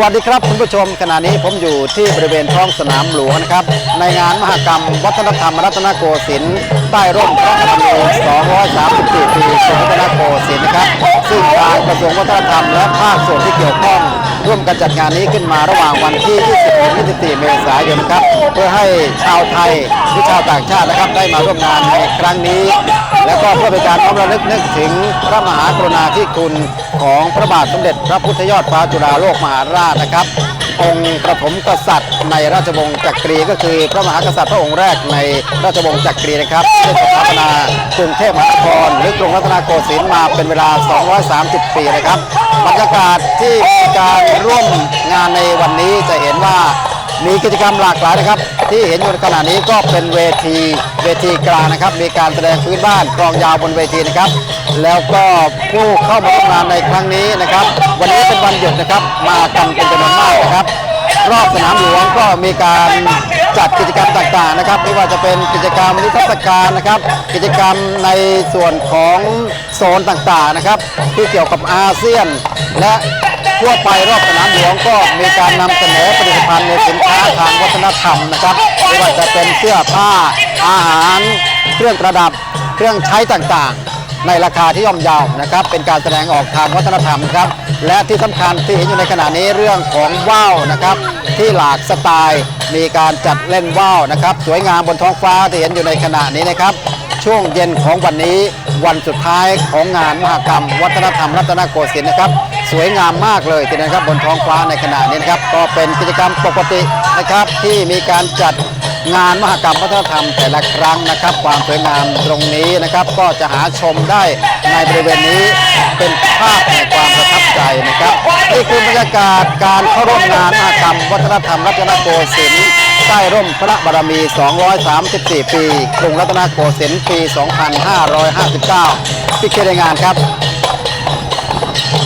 วัสดีครับคุณผู้ชมขณะนี้ผมอยู่ที่บริเวณท้องสนามหลวงนะครับ ในงานมหกรรม วัฒนธรรมรัตนโกสินทร์ใต้ร่มพระบรมี234ปีกรุพรัตนโกสินทร์นะครับซึ่ง กระทรวงวัฒนธรรมและภาคส่วนที่เกี่ยวข้อง ร่วมกันจัดงานนี้ขึ้นมาระหว่างวันที่ 20-24 เมษายนครับ เพื่อให้ชาวไทยหรือชาวต่างชาตินะครับได้มาร่วมงานในครั้งนี้ และก็เพื่อเป็นการน้อมระลึกนึกถึงพระมหากรุณาธิคุณของพระบาทสมเด็จพระพุทธยอดฟ้าจุฬาโลกมหาราชนะครับ องค์ประถมกษัตริย์ ในราชวงศ์จักรีก็คือพระมหากษัตริย์พระองค์แรกในราชวงศ์จักรีนะครับได้สถาปนากรุงเทพมหานครหรือกรุงรัตนโกสินทร์มาเป็นเวลา 230 ปีนะครับบรรยากาศที่มีการร่วมงานในวันนี้จะเห็นว่ามีกิจกรรมหลากหลายนะครับ ที่เห็นอยู่ในขณะนี้ก็เป็นเวทีเวทีกลางนะครับ มีการแสดงพื้นบ้านกลองยาวบนเวทีนะครับ แล้วก็ผู้เข้ามาร่วมงานในครั้งนี้นะครับ วันนี้เป็นวันหยุดนะครับ มากันเป็นจำนวนมากนะครับ รอบสนามหลวงก็มีการจัดกิจกรรมต่างๆนะครับ ไม่ว่าจะเป็นกิจกรรมนิทรรศการนะครับ กิจกรรมในส่วนของโซนต่างๆนะครับ ที่เกี่ยวกับอาเซียน และทั่วไปรอบสนามหลวงก็มีการนำเสนอผลิตภัณฑ์ในสินค้าทางวัฒนธรรมนะครับไม่ว่าจะเป็นเสื้อผ้าอาหาร เครื่องประดับเครื่องใช้ต่างๆ ในราคาที่ย่อมเยาวนะครับ เป็นการแสดงออกทางวัฒนธรรมครับและที่สำคัญที่เห็นอยู่ในขณะนี้เรื่องของว่าวนะครับที่หลากสไตล์มีการจัดเล่นว่าวนะครับ สวยงามบนท้องฟ้าที่เห็นอยู่ในขณะนี้นะครับ ช่วงเย็นของวันนี้วันสุดท้ายของงานมหกรรม วัฒนธรรมรัตนโกสินทร์นะครับ สวยงามมากเลยทีเดียวนะครับบนท้องฟ้าในขณะนี้นะครับ ก็เป็นกิจกรรมปกตินะครับที่มีการจัด งานมหกรรมวัฒนธรรมแต่ละครั้งนะครับ ความสวยงามตรงนี้นะครับ ก็จะหาชมได้ในบริเวณนี้เป็นภาพแห่งความประทับใจนะครับนี่คือบรรยากาศการเข้าร่วมงานมหกรรมวัฒนธรรมรัตนโกสินทร์ใต้ร่มพระบารมี 234 ปี กรุงรัตนโกสินทร์ปี 2559พี่เครายงานครับ